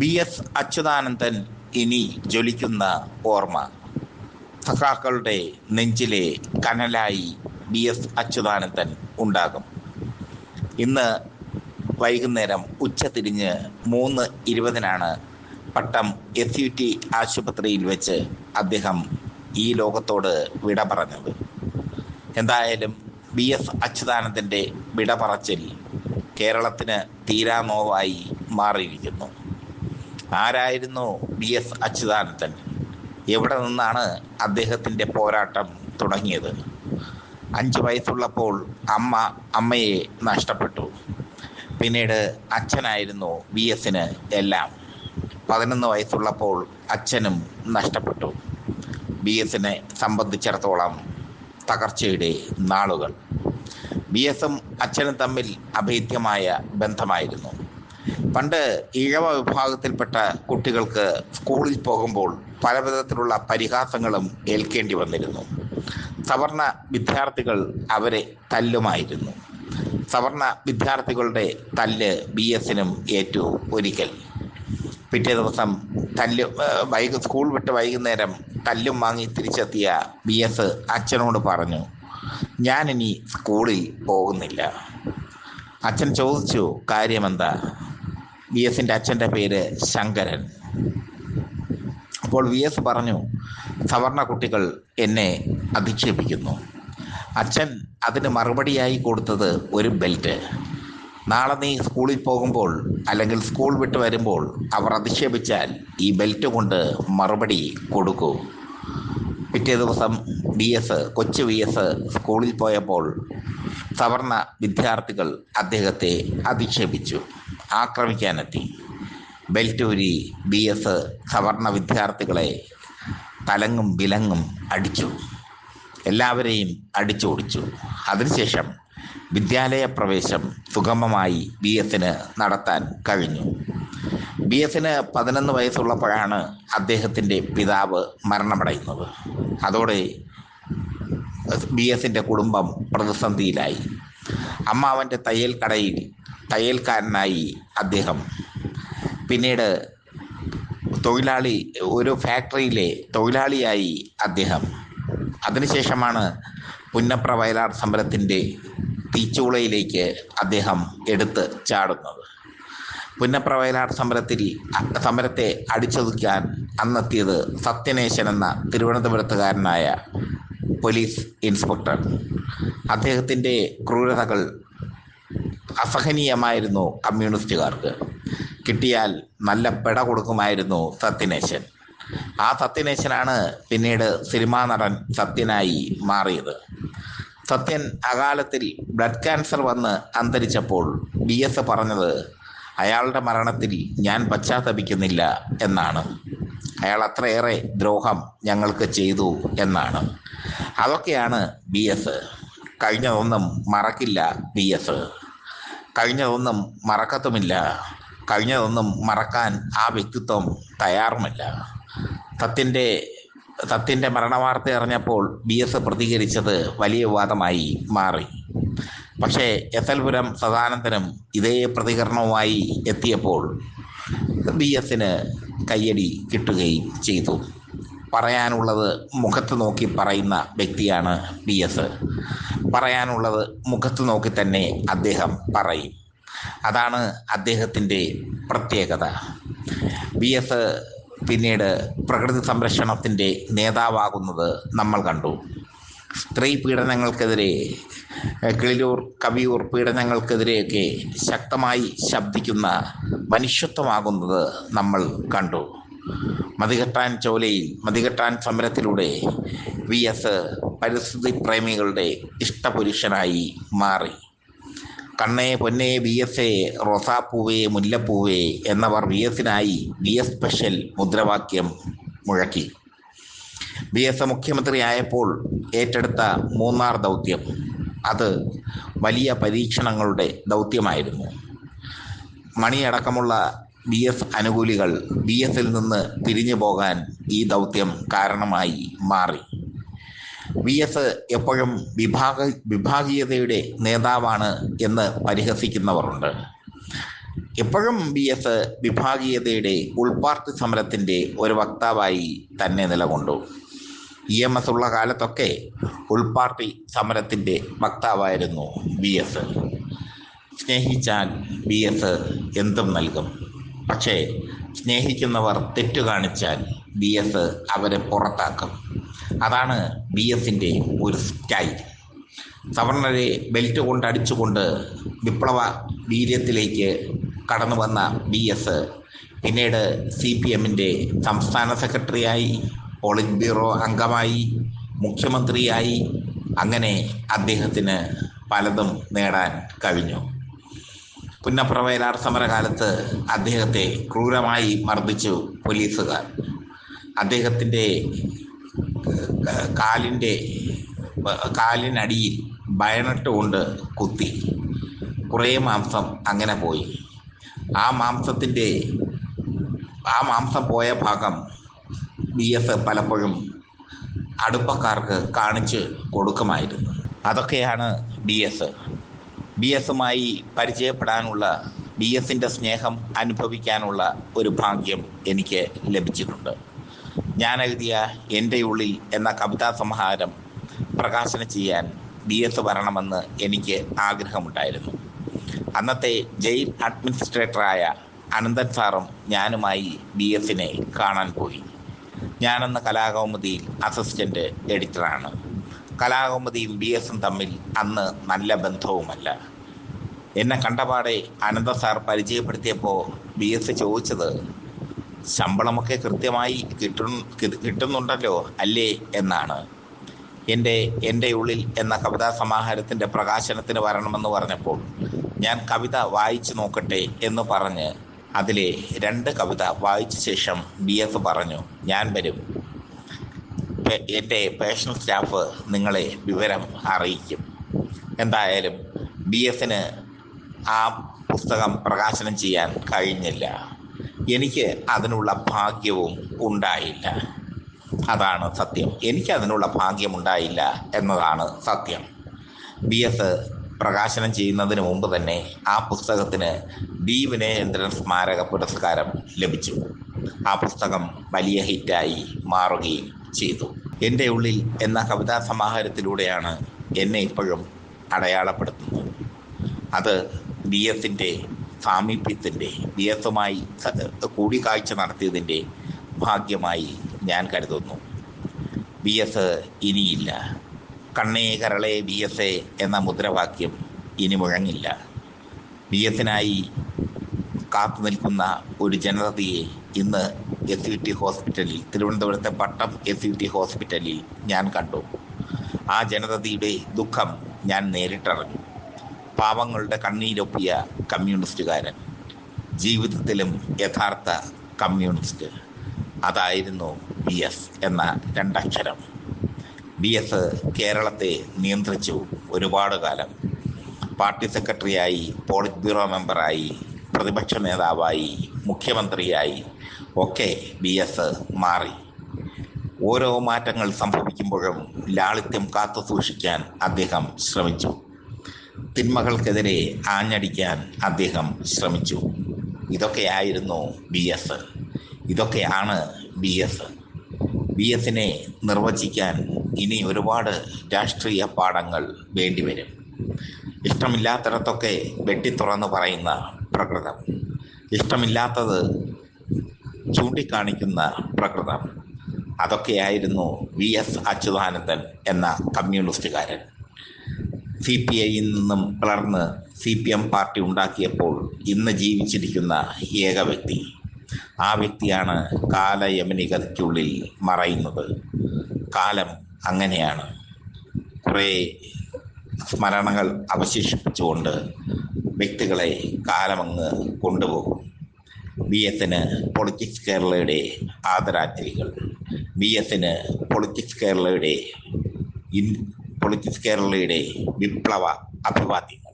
B S Achuthanandan ഇനി ജ്വലിക്കുന്ന ഓർമ്മ. സഖാക്കളുടെ നെഞ്ചിലെ കനലായി ബി എസ് അച്യുതാനന്ദൻ ഉണ്ടാകും. ഇന്ന് വൈകുന്നേരം ഉച്ച തിരിഞ്ഞ് മൂന്ന് ഇരുപതിനാണ് പട്ടം എസ് യു ടി ആശുപത്രിയിൽ വെച്ച് അദ്ദേഹം ഈ ലോകത്തോട് വിട പറഞ്ഞത്. എന്തായാലും ബി എസ് അച്യുതാനന്ദന്റെ വിട പറച്ചിൽ കേരളത്തിന് തീരാനോവായി മാറിയിരിക്കുന്നു. ആരായിരുന്നു ബി എസ് അച്യുതാനന്ദൻ? എവിടെ നിന്നാണ് അദ്ദേഹത്തിന്റെ പോരാട്ടം തുടങ്ങിയത്? അഞ്ച് വയസ്സുള്ളപ്പോൾ അമ്മ അമ്മയെ നഷ്ടപ്പെട്ടു. പിന്നീട് അച്ഛനായിരുന്നു ബി എസിന് എല്ലാം. പതിനൊന്ന് വയസ്സുള്ളപ്പോൾ അച്ഛനും നഷ്ടപ്പെട്ടു. ബി എസിനെ സംബന്ധിച്ചിടത്തോളം തകർച്ചയുടെ നാളുകൾ. ബി എസും അച്ഛനും തമ്മിൽ അഭേദ്യമായ ബന്ധമായിരുന്നു. പണ്ട് ഈഴവ വിഭാഗത്തിൽപ്പെട്ട കുട്ടികൾക്ക് സ്കൂളിൽ പോകുമ്പോൾ പലവിധത്തിലുള്ള പരിഹാസങ്ങളും ഏൽക്കേണ്ടി വന്നിരുന്നു. സവർണ വിദ്യാർത്ഥികൾ അവരെ തല്ലുമായിരുന്നു. സവർണ വിദ്യാർത്ഥികളുടെ തല്ല് ബി എസിനും ഏറ്റു ഒരിക്കൽ. പിറ്റേ ദിവസം തല്ല് വൈകു സ്കൂൾ വിട്ട് വൈകുന്നേരം തല്ലും വാങ്ങി തിരിച്ചെത്തിയ ബി എസ് അച്ഛനോട് പറഞ്ഞു ഞാനിനി സ്കൂളിൽ പോകുന്നില്ല. അച്ഛൻ ചോദിച്ചു കാര്യമെന്താ? വി എസിന്റെ അച്ഛന്റെ പേര് ശങ്കരൻ. അപ്പോൾ വി എസ് പറഞ്ഞു സവർണ കുട്ടികൾ എന്നെ അധിക്ഷേപിക്കുന്നു. അച്ഛൻ അതിന് മറുപടിയായി കൊടുത്തത് ഒരു ബെൽറ്റ്. നാളെ നീ സ്കൂളിൽ പോകുമ്പോൾ അല്ലെങ്കിൽ സ്കൂൾ വിട്ട് വരുമ്പോൾ അവർ അധിക്ഷേപിച്ചാൽ ഈ ബെൽറ്റ് കൊണ്ട് മറുപടി കൊടുക്കൂ. പിറ്റേ ദിവസം ബി എസ് കൊച്ചു വി എസ് സ്കൂളിൽ പോയപ്പോൾ സവർണ വിദ്യാർത്ഥികൾ അദ്ദേഹത്തെ അധിക്ഷേപിച്ചു. ആക്രമിക്കാനെത്തി. ബെൽറ്റൂരി ബി എസ് സവർണ വിദ്യാർത്ഥികളെ തലങ്ങും വിലങ്ങും അടിച്ചു. എല്ലാവരെയും അടിച്ചോടിച്ചു. അതിനുശേഷം വിദ്യാലയ പ്രവേശം സുഗമമായി ബി എസിന് നടത്താൻ കഴിഞ്ഞു. ബി എസിന് പതിനൊന്ന് വയസ്സുള്ളപ്പോഴാണ് അദ്ദേഹത്തിന്റെ പിതാവ് മരണമടയുന്നത്. അതോടെ ബി എസിന്റെ കുടുംബം പ്രതിസന്ധിയിലായി. അമ്മാവന്റെ തയ്യൽ കടയിൽ തയ്യൽക്കാരനായി അദ്ദേഹം. പിന്നീട് തൊഴിലാളി ഒരു ഫാക്ടറിയിലെ തൊഴിലാളിയായി അദ്ദേഹം. അതിനുശേഷമാണ് പുന്നപ്ര വയലാർ സമരത്തിന്റെ തീച്ചൂളയിലേക്ക് അദ്ദേഹം എടുത്ത് ചാടുന്നത്. പുന്നപ്ര വയലാർ സമരത്തിൽ സമരത്തെ അടിച്ചൊതുക്കാൻ അന്നെത്തിയത് സത്യനേശൻ എന്ന തിരുവനന്തപുരത്തുകാരനായ പോലീസ് ഇൻസ്പെക്ടർ. അദ്ദേഹത്തിന്റെ ക്രൂരതകൾ അസഹനീയമായിരുന്നു കമ്മ്യൂണിസ്റ്റുകാർക്ക്. കിട്ടിയാൽ നല്ല പെട കൊടുക്കുമായിരുന്നു സത്യനേശൻ. ആ സത്യനേശനാണ് പിന്നീട് സിനിമാ നടൻ സത്യനായി മാറിയത്. സത്യൻ അകാലത്തിൽ ബ്ലഡ് ക്യാൻസർ വന്ന് അന്തരിച്ചപ്പോൾ ബി എസ് പറഞ്ഞത് അയാളുടെ മരണത്തിൽ ഞാൻ പശ്ചാത്തപിക്കുന്നില്ല എന്നാണ്. അയാൾ അത്രയേറെ ദ്രോഹം ഞങ്ങൾക്ക് ചെയ്തു എന്നാണ്. അതൊക്കെയാണ് ബി എസ്. കഴിഞ്ഞതൊന്നും മറക്കില്ല ബി എസ്. കഴിഞ്ഞതൊന്നും മറക്കത്തുമില്ല. കഴിഞ്ഞതൊന്നും മറക്കാൻ ആ വ്യക്തിത്വം തയ്യാറുമില്ല. തത്തിന്റെ തത്തിന്റെ മരണവാർത്ത അറിഞ്ഞപ്പോൾ ബി എസ് പ്രതികരിച്ചത് വലിയ വിവാദമായി മാറി. പക്ഷേ എസ് സദാനന്ദനും ഇതേ പ്രതികരണവുമായി എത്തിയപ്പോൾ ബി എസിന് കയ്യടി കിട്ടുകയും ചെയ്തു. പറയാനുള്ളത് മുഖത്ത് നോക്കി പറയുന്ന വ്യക്തിയാണ് ബി എസ് പറയാനുള്ളത് മുഖത്ത് നോക്കി തന്നെ അദ്ദേഹം പറയും. അതാണ് അദ്ദേഹത്തിന്റെ പ്രത്യേകത. ബി എസ് പിന്നീട് പ്രകൃതി സംരക്ഷണത്തിന്റെ നേതാവാകുന്നത് നമ്മൾ കണ്ടു. സ്ത്രീ പീഡനങ്ങൾക്കെതിരെ കിളിരൂർ കവിയൂർ പീഡനങ്ങൾക്കെതിരെയൊക്കെ ശക്തമായി ശബ്ദിക്കുന്ന മനുഷ്യത്വമാകുന്നത് നമ്മൾ കണ്ടു. മതികെട്ടാൻ ചോലയിൽ മതികെട്ടാൻ സമരത്തിലൂടെ വി. എസ്. പരിസ്ഥിതി പ്രേമികളുടെ ഇഷ്ടപുരുഷനായി മാറി. കണ്ണേ പൊന്നേ വി. എസ്. എ റോസാപ്പൂവേ മുല്ലപ്പൂവേ എന്നവർ വി. എസിനായി വി. എസ്. സ്പെഷ്യൽ മുദ്രാവാക്യം മുഴക്കി. വി. എസ്. മുഖ്യമന്ത്രിയായപ്പോൾ ഏറ്റെടുത്ത മൂന്നാർ ദൗത്യം. അത് വലിയ പരീക്ഷണങ്ങളുടെ ദൗത്യമായിരുന്നു. മണിയടക്കമുള്ള ബി എഫ് അനുകൂലികൾ ബി എഫിൽ നിന്ന് പിരിഞ്ഞു പോകാൻ ഈ ദൗത്യം കാരണമായി മാറി. വി എസ് എപ്പോഴും വിഭാഗ വിഭാഗീയതയുടെ നേതാവാണ് എന്ന് പരിഹസിക്കുന്നവരുണ്ട്. എപ്പോഴും ബി എസ് വിഭാഗീയതയുടെ ഉൾപാർട്ടി സമരത്തിന്റെ ഒരു വക്താവായി തന്നെ നിലകൊണ്ടു. ഇ എം എസ് ഉള്ള കാലത്തൊക്കെ ഉൾപാർട്ടി സമരത്തിന്റെ വക്താവായിരുന്നു ബി എസ് സ്നേഹിച്ചാൽ ബി എസ് എന്തും നൽകും. പക്ഷേ സ്നേഹിക്കുന്നവർ തെറ്റു കാണിച്ചാൽ ബി എസ് അവരെ പുറത്താക്കും. അതാണ് ബി എസിന്റെ ഒരു സ്റ്റൈൽ സവർണരെ ബെൽറ്റ് കൊണ്ട് അടിച്ചുകൊണ്ട് വിപ്ലവ വീര്യത്തിലേക്ക് കടന്നു വന്ന ബി എസ് പിന്നീട് സി പി എമ്മിന്റെ സംസ്ഥാന സെക്രട്ടറിയായി പോളിറ്റ് ബ്യൂറോ അംഗമായി മുഖ്യമന്ത്രിയായി അങ്ങനെ അദ്ദേഹത്തിന് പലതും നേടാൻ കഴിഞ്ഞു. പുന്നപ്ര വയലാർ സമരകാലത്ത് അദ്ദേഹത്തെ ക്രൂരമായി മർദ്ദിച്ചു പോലീസുകാർ. അദ്ദേഹത്തിന്റെ കാലിന്റെ കാലിനടിയിൽ ബയണട്ട് കൊണ്ട് കുത്തി. കുറേ മാംസം അങ്ങനെ പോയി. ആ മാംസത്തിന്റെ ആ മാംസം പോയ ഭാഗം ബി എസ് പലപ്പോഴും അടുപ്പക്കാർക്ക് കാണിച്ച് കൊടുക്കുമായിരുന്നു. അതൊക്കെയാണ് ബി എസ് ബി എസുമായി പരിചയപ്പെടാനുള്ള ബി എസിന്റെ സ്നേഹം അനുഭവിക്കാനുള്ള ഒരു ഭാഗ്യം എനിക്ക് ലഭിച്ചിട്ടുണ്ട്. ഞാൻ എഴുതിയ എന്റെ ഉള്ളിൽ എന്ന കവിതാ സമാഹാരം പ്രകാശനം ചെയ്യാൻ ബി എസ് വരണമെന്ന് എനിക്ക് ആഗ്രഹമുണ്ടായിരുന്നു. അന്നത്തെ ജയിൽ അഡ്മിനിസ്ട്രേറ്ററായ അനന്തൻ സാറും ഞാനുമായി ബി എസിനെ കാണാൻ പോയി. ഞാനെന്ന കലാകൗമുദിയിൽ അസിസ്റ്റന്റ് എഡിറ്ററാണ്. കലാകൗമുദിയും ബി എസും തമ്മിൽ അന്ന് നല്ല ബന്ധവുമല്ല. എന്നെ കണ്ടപാടെ അനന്ത സാർ പരിചയപ്പെടുത്തിയപ്പോൾ ബി എസ് ചോദിച്ചത് ശമ്പളമൊക്കെ കൃത്യമായി കിട്ടും കിട്ടുന്നുണ്ടല്ലോ അല്ലേ? എന്നാണ്. എന്റെ എന്റെ ഉള്ളിൽ എന്ന കവിതാ സമാഹാരത്തിന്റെ പ്രകാശനത്തിന് വരണമെന്ന് പറഞ്ഞപ്പോൾ ഞാൻ കവിത വായിച്ചു നോക്കട്ടെ എന്ന് പറഞ്ഞ് അതിലെ രണ്ട് കവിത വായിച്ച ശേഷം ബി എസ് പറഞ്ഞു ഞാൻ വരും. എന്റെ പേഴ്സണൽ സ്റ്റാഫ് നിങ്ങളെ വിവരം അറിയിക്കും. എന്തായാലും ബി എസിന് ആ പുസ്തകം പ്രകാശനം ചെയ്യാൻ കഴിഞ്ഞില്ല. എനിക്ക് അതിനുള്ള ഭാഗ്യവും ഉണ്ടായില്ല. അതാണ് സത്യം. എനിക്ക് അതിനുള്ള ഭാഗ്യമുണ്ടായില്ല എന്നതാണ് സത്യം. ബി എസ് പ്രകാശനം ചെയ്യുന്നതിന് മുമ്പ് തന്നെ ആ പുസ്തകത്തിന് ബി വിനയേന്ദ്രൻ സ്മാരക പുരസ്കാരം ലഭിച്ചു. ആ പുസ്തകം വലിയ ഹിറ്റായി മാറുകയും ചെയ്തു. എന്റെ ഉള്ളിൽ എന്ന കവിതാ സമാഹാരത്തിലൂടെയാണ് എന്നെ ഇപ്പോഴും അടയാളപ്പെടുത്തുന്നത്. അത് ബി എസിന്റെ സാമീപ്യത്തിന്റെ ബി എസുമായി കൂടിക്കാഴ്ച നടത്തിയതിന്റെ ഭാഗ്യമായി ഞാൻ കരുതുന്നു. ബി എസ് ഇനിയില്ല. കണ്ണേ കരളെ ബി എസ് എന്ന മുദ്രാവാക്യം ഇനി മുഴങ്ങില്ല. ബി എസിനായി കാത്തു നിൽക്കുന്ന ഒരു ജനതയെ ഇന്ന് എസ് യു ടി ഹോസ്പിറ്റലിൽ തിരുവനന്തപുരത്തെ പട്ടം എസ് യു ടി ഹോസ്പിറ്റലിൽ ഞാൻ കണ്ടു. ആ ജനതയുടെ ദുഃഖം ഞാൻ നേരിട്ടറിഞ്ഞു. പാവങ്ങളുടെ കണ്ണീരൊപ്പിയ കമ്മ്യൂണിസ്റ്റുകാരൻ ജീവിതത്തിലും യഥാർത്ഥ കമ്മ്യൂണിസ്റ്റ്. അതായിരുന്നു ബി എസ് എന്ന രണ്ടക്ഷരം. ബി എസ് കേരളത്തെ നിയന്ത്രിച്ചു ഒരുപാട് കാലം. പാർട്ടി സെക്രട്ടറിയായി പോളിറ്റ് ബ്യൂറോ മെമ്പറായി പ്രതിപക്ഷ നേതാവായി മുഖ്യമന്ത്രിയായി ഒക്കെ ബി എസ് മാറി. ഓരോ മാറ്റങ്ങൾ സംഭവിക്കുമ്പോഴും ലാളിത്യം കാത്തു സൂക്ഷിക്കാൻ അദ്ദേഹം ശ്രമിച്ചു. തിന്മകൾക്കെതിരെ ആഞ്ഞടിക്കാൻ അദ്ദേഹം ശ്രമിച്ചു. ഇതൊക്കെയായിരുന്നു ബി എസ്. ഇതൊക്കെയാണ് ബി എസ്. ബി എസിനെ നിർവചിക്കാൻ ഇനി ഒരുപാട് രാഷ്ട്രീയ പാഠങ്ങൾ വേണ്ടിവരും. ഇഷ്ടമില്ലാത്തിടത്തൊക്കെ വെട്ടിത്തുറന്ന് പറയുന്ന പ്രകൃതം. ഇഷ്ടമില്ലാത്തത് ചൂണ്ടിക്കാണിക്കുന്ന പ്രകൃതം. അതൊക്കെയായിരുന്നു വി എസ് അച്യുതാനന്ദൻ എന്ന കമ്മ്യൂണിസ്റ്റുകാരൻ. സി പി ഐയിൽ നിന്നും വളർന്ന് സി പി എം പാർട്ടി ഉണ്ടാക്കിയപ്പോൾ ഇന്ന് ജീവിച്ചിരിക്കുന്ന ഏക വ്യക്തി. ആ വ്യക്തിയാണ് കാലയമനികതയ്ക്കുള്ളിൽ മറയുന്നത്. കാലം അങ്ങനെയാണ്. കുറേ സ്മരണകൾ അവശേഷിപ്പിച്ചുകൊണ്ട് വ്യക്തികളെ കാലമങ്ങ് കൊണ്ടുപോകും. ബി എസിന് പൊളിറ്റിക്സ് കേരളയുടെ ആദരാഞ്ജലികൾ. ബി എസിന് പൊളിറ്റിക്സ് കേരളയുടെ ഇൻ പൊളിറ്റിക്സ് കേരളയുടെ വിപ്ലവ അഭിവാദ്യങ്ങൾ.